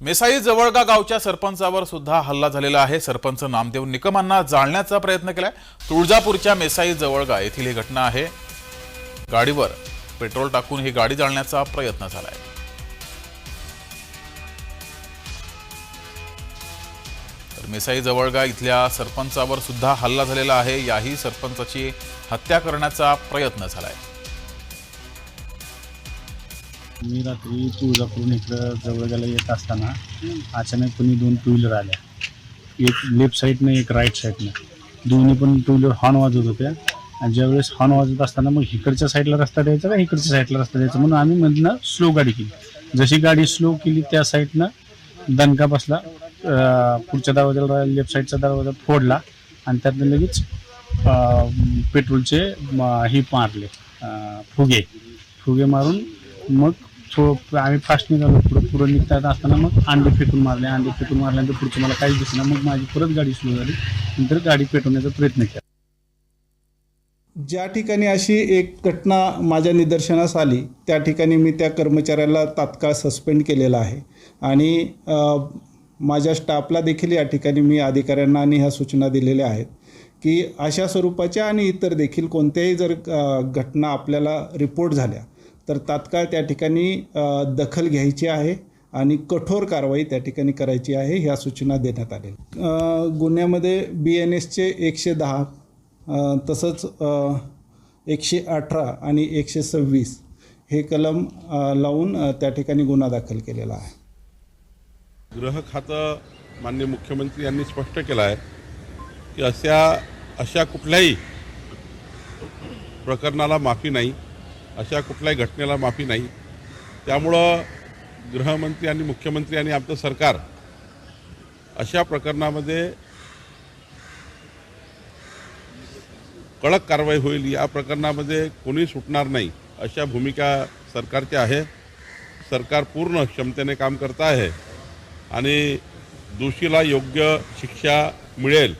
मेसाई जवळगा गावच्या सरपंचावर सुद्धा हल्ला झालेला आहे. सरपंच नामदेव निकमांना जाळण्याचा प्रयत्न केलाय. तुळजापूरच्या मेसाई जवळगा येथील ही घटना आहे. गाडीवर पेट्रोल टाकून ही गाडी जाळण्याचा प्रयत्न झालाय. तर मेसाई जवळगा इथल्या सरपंचावर सुद्धा हल्ला झालेला आहे. याही सरपंचाची हत्या करण्याचा प्रयत्न झालाय. मी रात्री तुळजापूरून इकडं जवळ जवळगाला येत असताना अचानकपणे दोन टू व्हीलर आल्या. एक लेफ्ट साईडनं एक राईट साईडनं. दोन्ही पण टू व्हीलर हॉर्न वाजवत होत्या. आणि ज्यावेळेस हॉर्न वाजत असताना मग इकडच्या साईडला रस्ता द्यायचा का इकडच्या साईडला रस्ता द्यायचा? म्हणून आम्ही मधनं स्लो गाडी केली. जशी गाडी स्लो केली त्या साईडनं दणका बसला पुढच्या दरवाजाला लेफ्ट साईडचा दरवाजा फोडला आणि त्यातनं लगेच पेट्रोलचे हे मारले फुगे. फुगे मारून मग थोडं आम्ही फास्ट निघालो पुढं पुढं निघता असताना मग अंडे फेकून मारले अंडे फेकून मारल्यानंतर पुढचं मला काहीच दिसलं मग माझी परत गाडी सुरू झाली. नंतर गाडी पेटवण्याचा प्रयत्न केला. ज्या ठिकाणी अशी एक घटना माझ्या निदर्शनास आली त्या ठिकाणी मी त्या कर्मचाऱ्याला तात्काळ सस्पेंड केलेला आहे. आणि माझ्या स्टाफला देखील या ठिकाणी मी अधिकाऱ्यांना आणि ह्या सूचना दिलेल्या आहेत की अशा स्वरूपाच्या आणि इतर देखील कोणत्याही जर घटना आपल्याला रिपोर्ट झाल्या तर तात्काळ त्या ठिकाणी दखल घ्यायची आहे आणि कठोर कारवाई त्या ठिकाणी करायची आहे ह्या सूचना देण्यात आलेल्या गुन्ह्यामध्ये बी एन एसचे एकशे दहा तसंच एकशे अठरा आणि एकशे सव्वीस हे कलम लावून त्या ठिकाणी गुन्हा दाखल केलेला आहे. गृह खातं माननीय मुख्यमंत्री यांनी स्पष्ट केलं आहे की अशा अशा कुठल्याही प्रकरणाला माफी नाही. अशा कुठल्याही घटनेला माफी नाही. त्यामुळं गृहमंत्री आणि मुख्यमंत्री आणि आमचं सरकार अशा प्रकरणामध्ये कडक कारवाई होईल या प्रकरणामध्ये कोणी सुटणार नाही अशा भूमिका सरकारची आहे. सरकार पूर्ण क्षमतेने काम करत आहे आणि दोषीला योग्य शिक्षा मिळेल.